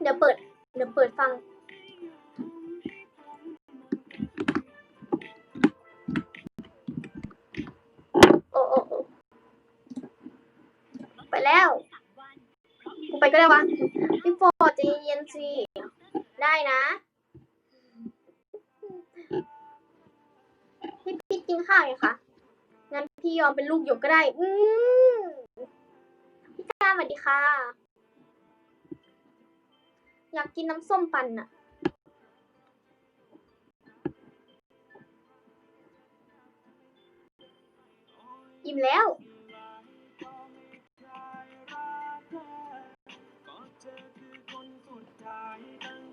เดี๋ยวเปิด เดี๋ยวเปิดฟังโอ้โอ้โอ้ไปแล้วกูไปก็ได้วะพี่โฟร์ใจเย็นสิได้นะพี่พี่กินข้าวยังคะงั้นพี่ยอมเป็นลูกหยกก็ได้ อืมพี่จ้าสวัสดีค่ะ อยากกินน้ำส้มปั่นน่ะอิ่มแล้ว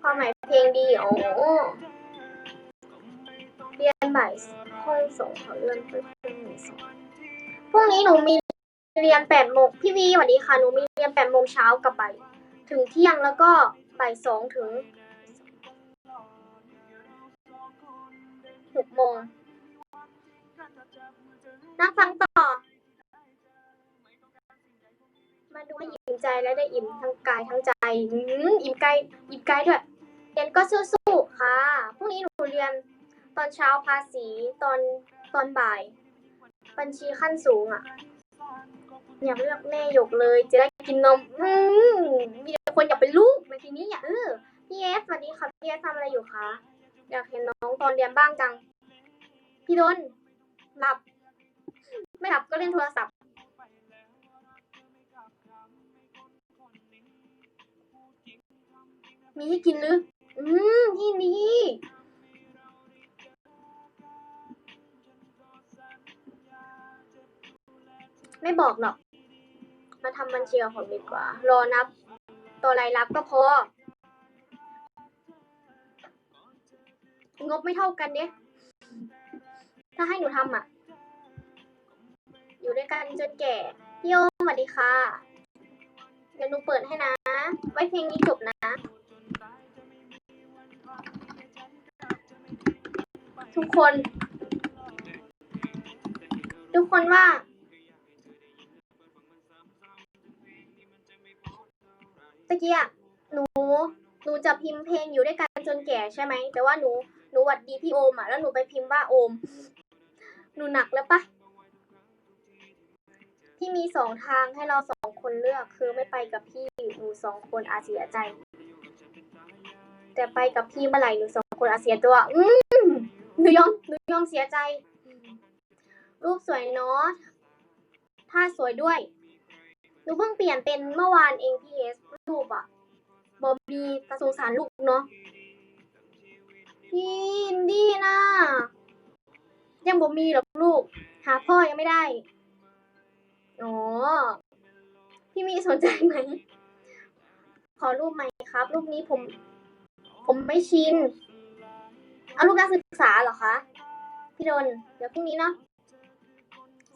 ความหมายเพลงดีโอ้เรียนบ่ายห้องส่งเขาเลื่อนไปพรุ่งนี้สองพรุ่งนี้หนูมีเรียนแปดโมงพี่วีสวัสดีค่ะ หนูมีเรียนแปดโมงเช้ากลับบ่ายถึงเที่ยงแล้วก็ บ่ายสองถึงหกโมงนั่งฟังต่อ มาดูให้อิ่มใจและได้อิ่มทั้งกายทั้งใจอืมอิ่มกายอิ่มกายด้วยเรียนก็สู้ๆค่ะ พรุ่งนี้หนูเรียนตอนเช้าภาษีตอนตอนบ่าย บัญชีขั้นสูงอะ อยากเลือกแม่หยกเลย จะได้กินนม อืมมีแต่คนอยากเป็นลูก ในทีนี้อะเออพี่เอสสวัสดีค่ะพี่เอสทำอะไรอยู่คะอยากเห็นน้องตอนเรียนบ้างจัง พี่ดนหลับ ไม่หลับก็เล่นโทรศัพท์มีให้กินหรือ อืมที่นี่ไม่บอกหรอก มาทำบัญชีกับผมดีกว่า รอนับ ตัวรายรับก็พอ งบไม่เท่ากันเนี่ยถ้าให้หนูทำอะ อยู่ด้วยกันจนแก่ พี่โอมสวัสดีค่ะ เดี๋ยวหนูเปิดให้นะ ไว้เพลงนี้จบนะ ทุกคน ทุกคนว่า ตะกี้อะหนูหนูจะพิมพ์เพลงอยู่ด้วยกันจนแก่ใช่ไหมแต่ว่าหนูหนูหวัดดีพี่โอมอะแล้วหนูไปพิมพ์ว่าโอม หนูหนักแล้วปะที่มีสองทางให้เราสองคนเลือกคือไม่ไปกับพี่หนูสองคนอาจเสียใจ แต่ไปกับพี่เมื่อไหร่หนูสองคนอาจเสียตัว อืมหนูยอมหนูยอมเสียใจ รูปสวยเนาะท่าสวยด้วย หนูเพิ่งเปลี่ยนเป็นเมื่อวานเองพี่เอสรูปอะบอบีตาสงสารลูกเนาะพี่อินดี้นะยังบ่มีหรอกลูก หาพ่อยังไม่ได้อ๋อพี่มีสนใจไหม ขอรูปใหม่ครับ รูปนี้ผม ผมไม่ชินเอารูปนักศึกษาเหรอคะ พี่ดน เดี๋ยวพรุ่งนี้เนาะ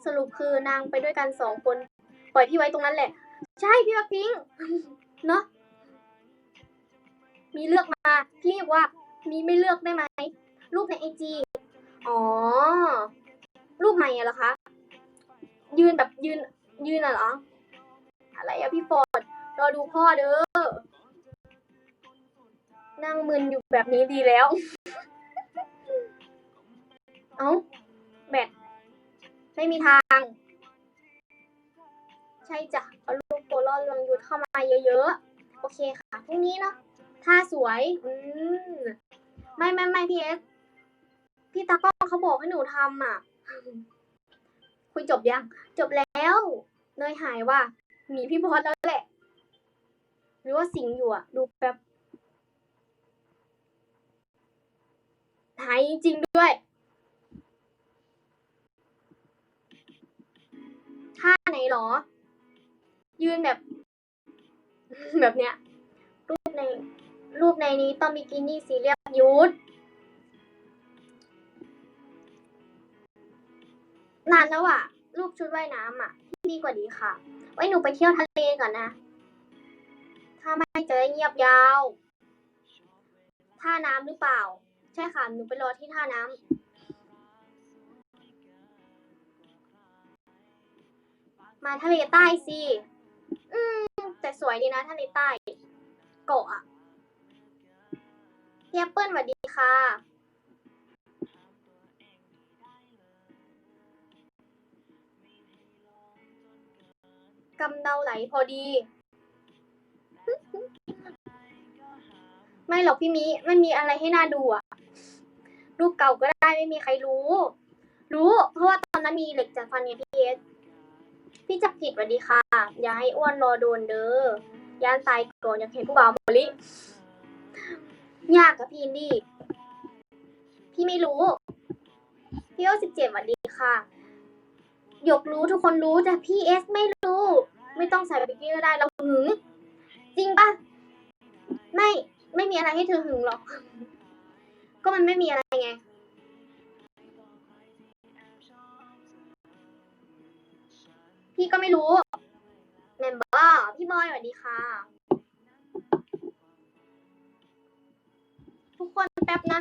สรุปคือนางไปด้วยกันสองคน ปล่อยพี่ไว้ตรงนั้นแหละ ใช่พี่วักพิงเนาะมีเลือกมาพี่ว่ามีไม่เลือกได้ไหมรูปในไอจีอ๋อ รูปใหม่เหรอคะ ยืนแบบยืนยืนอะเหรอ อะไรอะพี่ฟอร์ดรอดูพ่อเด้อ นั่งมึนอยู่แบบนี้ดีแล้ว เอ้า แบตไม่มีทาง ใช่จ้ะเอาลูกตัวล่อเรืองยุดเข้ามาเยอะๆ โอเคค่ะ พรุ่งนี้เนาะท่าสวย อืม ไม่ไม่ไม่พี่เอสพี่ตากล้องเขาบอกให้หนูทำอะ คุยจบยัง จบแล้ว เนยหายว่ามีพี่พอดแล้วแหละ หรือว่าสิงอยู่อะ ดูแป๊บหายจริงด้วย ท่าไหนหรอ ยืนแบบ แบบเนี้ย รูปใน รูปในนี้ต้องบิกินี่สีเรียบยุดนานแล้วอะรูปชุดว่ายน้ำอะที่ดีกว่านี้ค่ะ ไว้หนูไปเที่ยวทะเลก่อนนะ ถ้าไม่จะได้เงียบยาวท่าน้ำหรือเปล่า ใช่ค่ะ หนูไปรอที่ท่าน้ำมาทะเลใต้สิ อืม แต่สวยดีนะทะเลใต้เกาะอะพี่แอปเปิ้ลสวัสดีค่ะ กำเดาไหลพอดี ไม่หรอกพี่มิไม่มีอะไรให้น่าดูอะรูปเก่าก็ได้ไม่มีใครรู้ รู้ เพราะว่าตอนนั้นมีเหล็กจัดฟันเนี่ยพี่เอส พี่จักริดสวัสดีค่ะ อย่าให้อ้วนรอโดนเด้อย่านตายก่อนอยากเห็นผู้บ่าวมลิยากกับพี่อินดี้พี่ไม่รู้ พี่โอสิบเจ็ดสวัสดีค่ะหยกรู้ทุกคนรู้แต่พี่เอสไม่รู้ ไม่ต้องใส่บิกินี่ก็ได้เราหึง จริงปะไม่ไม่มีอะไรให้เธอหึงหรอก ก็มันไม่มีอะไร พี่ก็ไม่รู้เมมเบอร์พี่บอยสวัสดีค่ะ ทุกคนแป๊บนะ